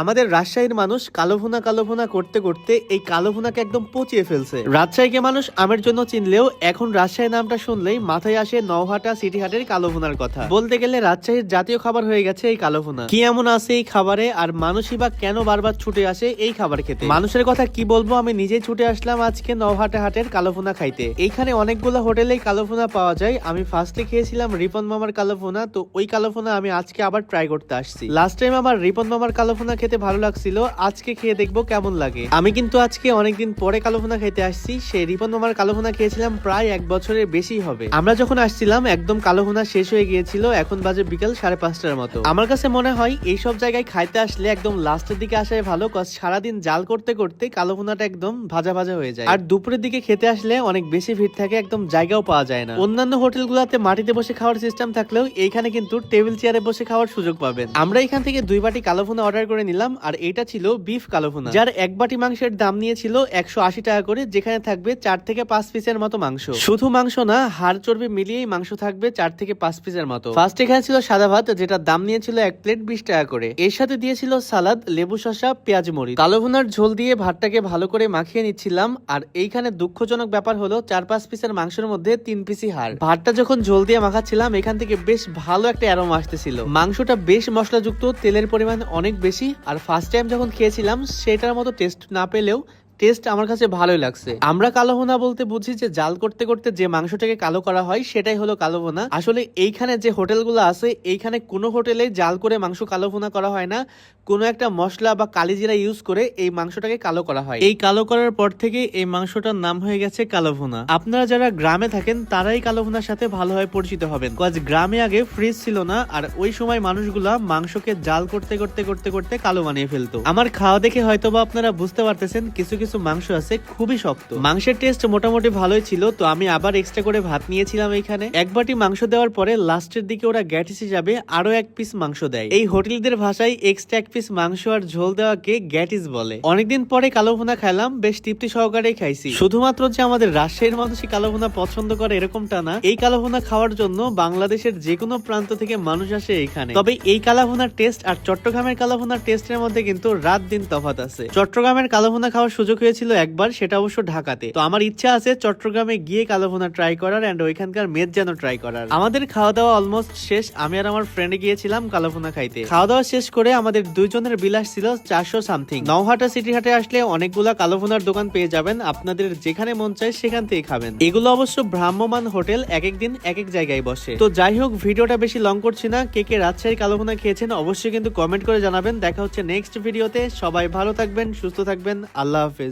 আমাদের রাজশাহীর মানুষ কালো ভুনা কালো ভুনা করতে করতে এই কালো ভুনাকে একদম পচিয়ে ফেলছে। রাজশাহীকে মানুষ আমের জন্য চিনলেও এখন রাজশাহী নামটা শুনলেই মাথায় আসে নওহাটা সিটি হাটের কালো ভুনার কথা। বলতে গেলে রাজশাহীর জাতীয় খাবার হয়ে গেছে এই কালো ভুনা। কি এমন আছে এই খাবারে আর মানুষই বা কেন বারবার ছুটে আসে এই খাবার খেতে? মানুষের কথা কি বলব, আমি নিজেই ছুটে আসলাম আজকে নওহাটা হাটের কালো ভুনা খাইতে। এইখানে অনেকগুলো হোটেলেই কালো ভুনা পাওয়া যায়। আমি ফার্স্টে খেয়েছিলাম রিপন মামার কালো ভুনা, তো ওই কালো ভুনা আমি আজকে আবার ট্রাই করতে আসছি। লাস্ট টাইম আমার রিপন মামার কালো ভুনা খেতে ভালো লাগছিল, আজকে খেয়ে দেখব কেমন লাগে। আমি কিন্তু আজকে অনেকদিন পরে কালো ভুনা খেতে আসছি, সেই রিপন মামার কালো ভুনা খেয়েছিলাম প্রায় এক বছরের বেশি হবে। আমরা যখন আসছিলাম, একদম কালো ভুনা শেষ হয়ে গিয়েছিল, এখন বাজে বিকাল সাড়ে পাঁচটার মতো। আমার কাছে মনে হয় এইসব জায়গায় খাইতে আসলে একদম লাস্টের দিকে আসাই ভালো কজ সারাদিন জাল করতে করতে কালো ভুনাটা একদম ভাজা ভাজা হয়ে যায়। আর দুপুরের দিকে খেতে আসলে অনেক বেশি ভিড় থাকে, একদম জায়গাও পাওয়া যায় না। অন্যান্য হোটেলগুলোতে মাটিতে বসে খাওয়ার সিস্টেম থাকলেও, এইখানে কিন্তু টেবিল চেয়ারে বসে খাওয়ার সুযোগ পাবেন। আমরা এখান থেকে দুই বাটি কালো ভুনা অর্ডার করে নিলাম। আর এটা ছিল বিফ কালো ভুনা। যার এক বাটি মাংসের দাম নিয়েছিল একশো আশি টাকা করে যেখানে থাকবে চার থেকে পাঁচ পিসের মতো মাংস। শুধু মাংস না হাড় চর্বি মিলিয়েই মাংস থাকবে চার থেকে পাঁচ পিসের মতো। ফার্স্ট এখানে ছিল সাদা ভাত যেটার দাম নিয়েছিল এক প্লেট বিশ টাকা করে। এর সাথে দিয়েছিল সালাদ লেবু শসা পেঁয়াজ মরিচ। কালো ভুনার ঝোল দিয়ে ভাতটাকে ভালো করে মাখিয়ে নিচ্ছিলাম আর এইখানে দুঃখজনক ব্যাপার হলো চার পাঁচ পিসের মাংসের মধ্যে তিন পিসি হাড়। ভাতটা যখন ঝোল দিয়ে মাখাচ্ছিলাম এখান থেকে বেশ ভালো একটা অ্যারোম আসতেছিল। মাংসটা বেশ মশলাযুক্ত তেলের পরিমাণ অনেক বেশি আর ফার্স্ট টাইম যখন খেয়েছিলাম সেটার মতো টেস্ট না পেলেও টেস্ট আমার কাছে ভালোই লাগছে। আমরা কালো ভুনা বলতে বুঝি যে জাল করতে করতে যে মাংসটাকে কালো করা হয়, সেটাই হলো কালো ভুনা। আসলে এইখানে যে হোটেলগুলো আছে, এইখানে কোনো হোটেলে জাল করে মাংস কালো ভুনা করা হয় না। কোনো একটা মশলা বা কালিজিরা ইউজ করে এই মাংসটাকে কালো করা হয়। এই কালো করার পর থেকে এই মাংসটার নাম হয়ে গেছে কালো ভুনা। আপনারা যারা গ্রামে থাকেন, তারাই কালো ভুনার সাথে ভালোভাবে পরিচিত হবেন। কজ গ্রামে আগে ফ্রিজ ছিল না, আর ওই সময় মানুষগুলা মাংসকে জাল করতে করতে করতে করতে কালো বানিয়ে ফেলতো। আমার খাওয়া দেখে হয়তো বা আপনারা বুঝতে পারতেছেন, কিছু কিছু মাংস আছে, খুবই শক্ত। মাংসের টেস্ট মোটামুটি ভালোই ছিল, তো আমি আবার এক্সট্রা করে ভাত নিয়েছিলাম এখানে এক বাটি মাংস দেওয়ার পরে লাস্টের দিকে ওরা গ্যাটিস হিসাবে আরও এক পিস মাংস দেয়। এই হোটেলদের ভাষায় এক্সট্রা এক পিস মাংস আর ঝোল দেওয়াকে গ্যাটিস বলে। অনেকদিন পরে কালো ভুনা খাইলাম, বেশ তৃপ্তি সহকারেই খাইছি। শুধুমাত্র যে আমাদের রাজশাহীর মানুষই কালো ভুনা পছন্দ করে এরকমটা না, এই কালো ভুনা খাওয়ার জন্য বাংলাদেশের যে কোনো প্রান্ত থেকে মানুষ আসে এখানে তবে এই কালা ভুনার টেস্ট আর চট্টগ্রামের কালো ভুনার টেস্টের মধ্যে কিন্তু রাত দিন তফাৎ আছে। চট্টগ্রামের কালো ভুনা খাওয়ার সুযোগ হয়েছিল একবার, সেটা অবশ্য ঢাকাতে। তো আমার ইচ্ছা আছে চট্টগ্রামে গিয়ে কালো ভুনা ট্রাই করার অ্যান্ড ওইখানকার মেদ যেন ট্রাই করার। আমাদের খাওয়া দাওয়া অলমোস্ট শেষ। আমি আর আমার ফ্রেন্ডে গিয়েছিলাম কালো ভুনা খাইতে। খাওয়া দাওয়া শেষ করে আমাদের দুইজনের বিলাস ছিল চারশো সামথিং নওহাটা সিটি হাটে আসলে অনেকগুলা কালো ভুনার দোকান পেয়ে যাবেন। আপনাদের যেখানে মন চায় সেখান থেকে খাবেন। এগুলো অবশ্য ভ্রাম্যমান হোটেল এক এক দিন এক এক জায়গায় বসে। তো যাই হোক, ভিডিওটা বেশি লং করছি না। কে কে রাজশাহীর কালো ভুনা খেয়েছেন অবশ্যই কিন্তু কমেন্ট করে জানাবেন। দেখা হচ্ছে নেক্সট ভিডিওতে সবাই ভালো থাকবেন, সুস্থ থাকবেন। আল্লাহ হাফেজ।